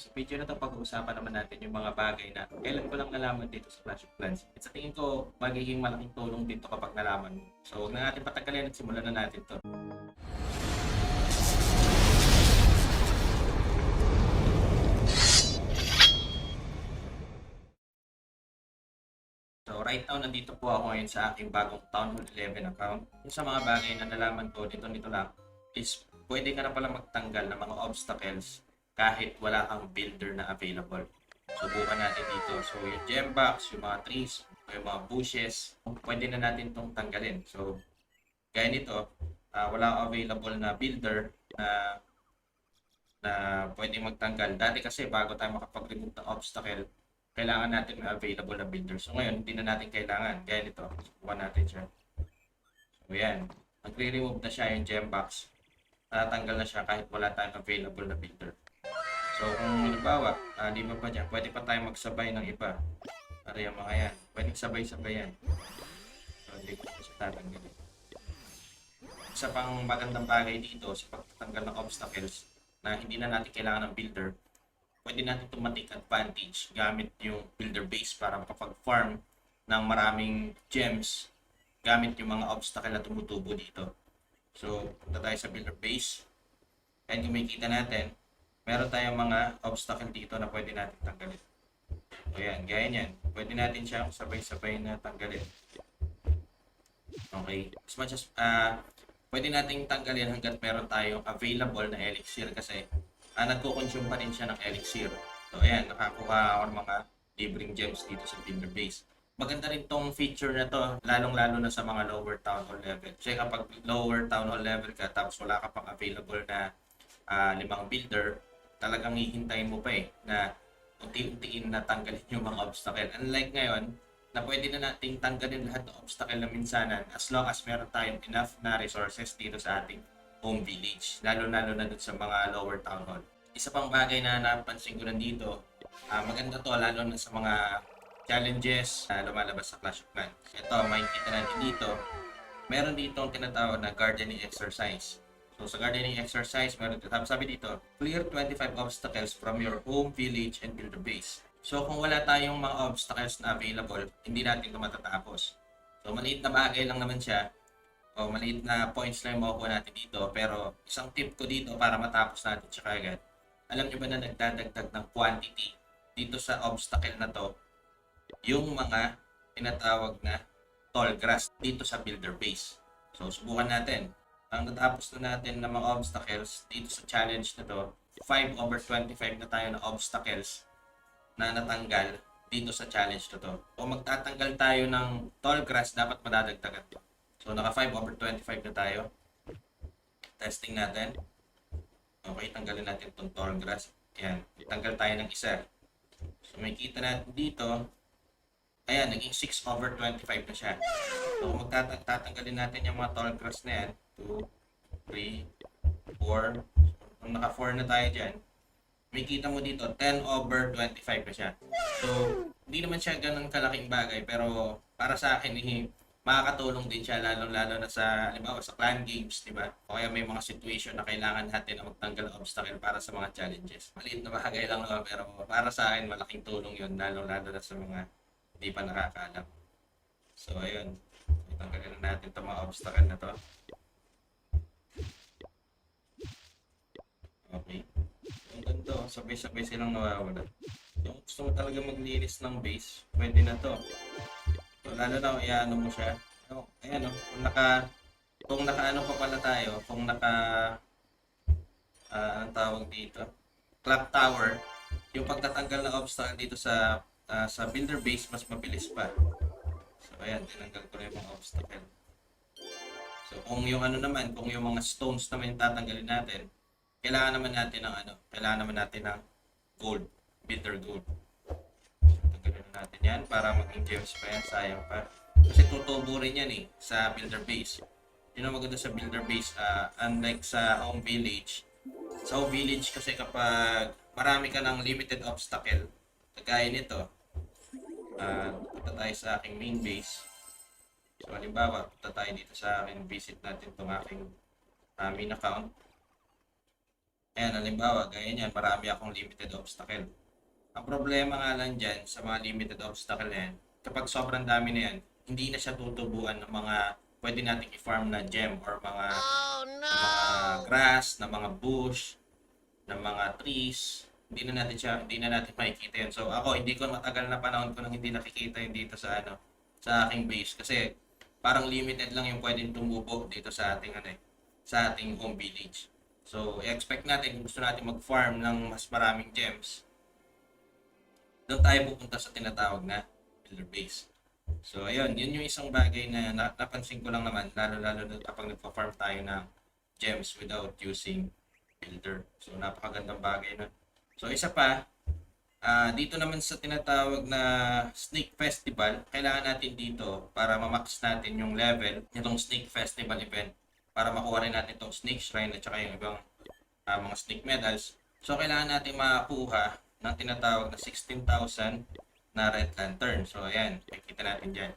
Sa video na to, pag-uusapan naman natin yung mga bagay na kailan ko lang nalaman dito sa Clash of Clans. At sa tingin ko, magiging malaking tulong dito kapag nalaman mo. So, huwag na natin patagalin at simulan na natin to. So right now, nandito po ako ngayon sa aking bagong Town Hall 11 account. Yung sa mga bagay na nalaman ko dito nito lang is pwede ka na pala magtanggal ng mga obstacles kahit wala kang builder na available. Subukan natin dito. So yung gem box, yung mga trees, yung mga bushes, pwede na natin itong tanggalin. So gaya nito, ah, wala available na builder na na pwede magtanggal. Dati kasi bago tayo makapag-remove ng obstacle, kailangan natin may available na builder. So ngayon, hindi na natin kailangan. Gaya nito, subukan natin siya. So yan, magre-remove na siya yung gem box. Tatanggal na siya kahit wala tayong available na builder. So kung halimbawa, uh, di ba pa dyan, pwede pa tayo magsabay ng iba. Para yung mga yan, pwedeng sabay-sabay yan. So hindi ko siya tatanggalin. Isa pang magandang bagay dito sa pagtatanggal ng obstacles na hindi na natin kailangan ng builder, pwede natin ito take advantage gamit yung builder base para makapag-farm ng maraming gems gamit yung mga obstacle na tumutubo dito. So, punta tayo sa builder base. And kung makikita natin, meron tayong mga obstacle dito na pwede natin tanggalin. So, yan, gaya niyan. Pwede natin siyang sabay-sabay na tanggalin. Okay. As much as, ah, pwede nating tanggalin hanggat meron tayong available na elixir kasi ah, nagko-consume pa rin siya ng elixir. So, ayan, nakakuha ako ng mga libreng gems dito sa builder base. Maganda rin tong feature na to, lalong-lalo na sa mga lower town hall level. Kasi kapag lower town hall level ka, tapos wala ka pang available na ah, limang builder, talagang hihintayin mo pa eh, na unti-untiin na tanggalin yung mga obstacle. Unlike ngayon, na pwede na nating tanggalin lahat ng obstacle na minsanan as long as meron tayong enough na resources dito sa ating home village. Lalo-lalo na dun sa mga lower town hall. Isa pang bagay na napansin ko nandito, ah, maganda to lalo na sa mga challenges na lumalabas sa Clash of Clans. Ito, makikita natin dito, meron dito ang tinatawag na gardening exercise. So sa gardening exercise, meron dito, sabi dito, clear 25 obstacles from your home, village, and builder base. So kung wala tayong mga obstacles na available, hindi natin ito matatapos. So maliit na bagay lang naman siya, o maliit na points lang yung makukuha natin dito. Pero isang tip ko dito para matapos natin siya kagad, alam nyo ba na nagdadagdag ng quantity dito sa obstacle na to, yung mga tinatawag na tall grass dito sa builder base. So subukan natin. Ang natapos na natin ng mga obstacles dito sa challenge na to, 5 over 25 na tayo na obstacles na natanggal dito sa challenge na to. Kung magtatanggal tayo ng tall grass, dapat madadagdagan to. So, naka 5 over 25 na tayo. Testing natin. Okay, tanggalin natin itong tall grass. Ayan, tanggal tayo ng isa. So, may kita natin dito. Ayan, naging 6 over 25 na siya. So, kung magtatanggalin natin yung mga tall grass na yan. 2, 3, 4. Kung naka 4 na tayo dyan, may kita mo dito, 10 over 25 na siya. So, hindi naman siya ganun kalaking bagay, pero para sa akin, eh, makakatulong din siya, lalo-lalo na sa, halimbawa, sa clan games, di ba? O kaya may mga situation na kailangan natin na magtanggal ng obstacle para sa mga challenges. Maliit na bagay lang naman, pero para sa akin, malaking tulong yun, lalo-lalo na sa mga hindi pa nakakaalam. So, ayun. Tanggalin na natin itong mga obstacle na to. Okay. Ang ganda, oh. sabay-sabay silang nawawala. Yung gusto mo talaga maglinis ng base, pwede na to. So, lalo na iano mo siya. Oh, ayan oh, kung naka kung nakaano pa pala tayo, kung naka ah anong tawag dito? Clock tower, yung pagtatanggal ng obstacle dito sa ah, sa builder base mas mabilis pa. So ayan, tinanggal ko yung mga obstacle. So kung yung ano naman, kung yung mga stones naman yung tatanggalin natin, kailangan naman natin ng ano, kailangan naman natin ng gold, bitter gold. So, natin yan para maging gems pa yan, sayang pa. Kasi tutubo rin yan eh, sa builder base. Yun ang maganda sa builder base, ah, unlike sa home village. Sa home village kasi kapag marami ka ng limited obstacle, kagaya nito, ah, punta tayo sa aking main base. So, halimbawa, punta tayo dito sa akin, visit natin itong aking ah, main account. Ayan, halimbawa, gaya niyan, marami akong limited obstacle. Ang problema nga lang dyan sa mga limited obstacle na yan, kapag sobrang dami na yan, hindi na siya tutubuan ng mga pwede nating i-farm na gem or mga, na mga grass, na mga bush, na mga trees. Hindi na natin siya, hindi na natin makikita yan. So ako, hindi ko matagal na panahon ko nang hindi nakikita yun dito sa ano, sa aking base. Kasi parang limited lang yung pwedeng tumubo dito sa ating ano eh, sa ating home village. So, i-expect natin kung gusto natin mag-farm ng mas maraming gems, doon tayo pupunta sa tinatawag na builder base. So, ayun, yun yung isang bagay na na- napansin ko lang naman, lalo-lalo na kapag nagpa-farm tayo ng gems without using builder. So, napakagandang bagay na. So, isa pa, ah, dito naman sa tinatawag na Snake Festival, kailangan natin dito para ma-max natin yung level nitong Snake Festival event para makuha rin natin itong Snake Shrine at saka yung ibang ah, mga Snake Medals. So, kailangan natin makakuha ng tinatawag na 16,000 na Red Lantern. So, ayan, makikita natin dyan.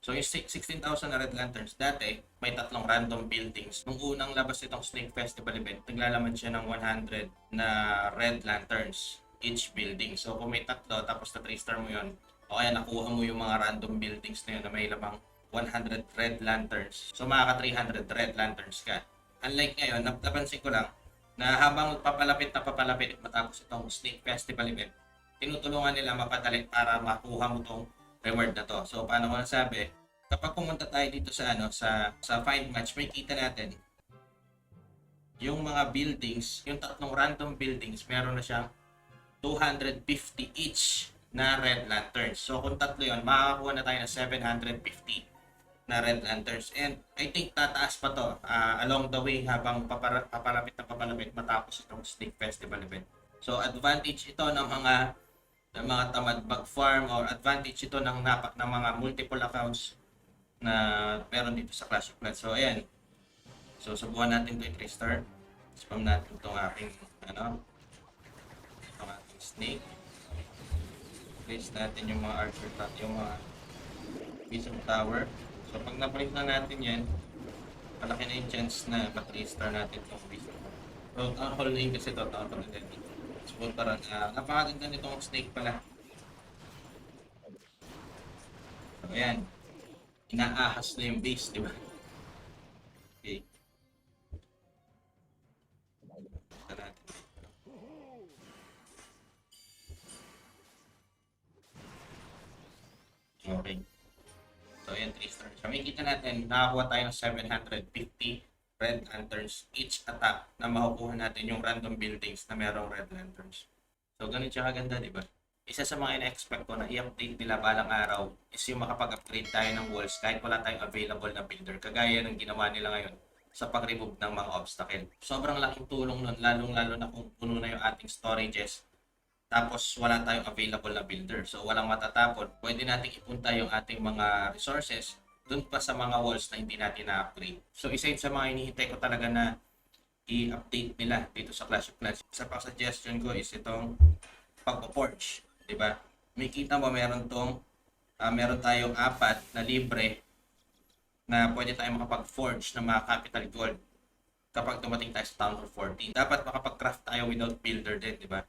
So, yung six- 16,000 na Red Lanterns, dati, may tatlong random buildings. Nung unang labas itong Snake Festival event, naglalaman siya ng 100 na Red Lanterns each building. So, kung may tatlo, tapos na 3 star mo yun, o kaya nakuha mo yung mga random buildings na yun na may lamang 100 Red Lanterns. So, makaka 300 Red Lanterns ka. Unlike ngayon, nap- napansin ko lang, na habang papalapit na papalapit matapos itong Snake Festival event, tinutulungan nila mapadali para makuha mo tong reward na to. So, paano ko nasabi? Kapag pumunta tayo dito sa ano sa sa find match, may kita natin yung mga buildings, yung tatlong random buildings, meron na siyang 250 each na red lanterns. So, kung tatlo yun, makakakuha na tayo ng 750 na red lanterns. And I think tataas pa to ah, along the way habang papara- papalapit na papalapit matapos itong Snake Festival event. So, advantage ito ng mga ng mga tamad mag-farm or advantage ito ng napak ng mga multiple accounts na meron dito sa Clash of Clans. So, ayan. So, subukan natin ito i-3 star. Spam natin itong aking, ano, itong ating snake. Place natin yung mga archer yung mga Bishop Tower. So, pag na-place na natin yan, malaki na yung chance na ma-3 star natin itong Bishop. So, ang whole name kasi ito, of the Dead. So, tara, uh, napakaganda nitong snake pala. So, ayan. Inaahas na yung base, di ba? 3 stars. So, makikita natin, nakakuha tayo ng 750 red lanterns each attack na makukuha natin yung random buildings na merong red lanterns. So, ganun siya kaganda, di ba? Isa sa mga ina-expect ko na i-update nila balang araw is yung makapag-upgrade tayo ng walls kahit wala tayong available na builder. Kagaya ng ginawa nila ngayon sa pag-remove ng mga obstacle. Sobrang laking tulong nun, lalong-lalo na kung puno na yung ating storages tapos wala tayong available na builder. So walang matatapon. Pwede nating ipunta yung ating mga resources dun pa sa mga walls na hindi natin na-upgrade. So isa yun sa mga hinihintay ko talaga na i-update nila dito sa Clash of Clans. Isa pang suggestion ko is itong pagpo-forge, 'di ba? May kita mo meron tong ah, meron tayong apat na libre na pwede tayong makapag-forge ng mga capital gold kapag dumating tayo sa Town Hall 14. Dapat makapag-craft tayo without builder din, di ba?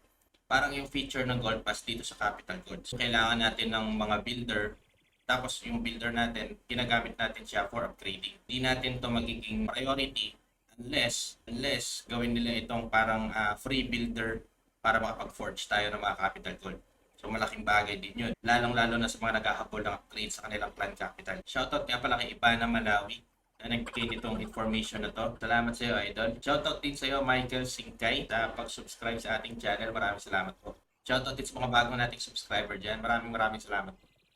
Parang yung feature ng Gold Pass dito sa Capital Gold. So, kailangan natin ng mga builder tapos yung builder natin, ginagamit natin siya for upgrading. Hindi natin to magiging priority unless unless gawin nila itong parang ah, free builder para makapag-forge tayo ng mga capital gold. So malaking bagay din yun. Lalong-lalo na sa mga naghahabol ng upgrade sa kanilang clan capital. Shoutout nga pala kay Ibana Malawi na nagbigay nitong information na to. Salamat sa iyo, Idol. Shoutout din sa iyo, Michael Singkay, sa pag-subscribe sa ating channel. Maraming salamat po. Shoutout din sa mga bago nating subscriber dyan. Maraming maraming salamat po.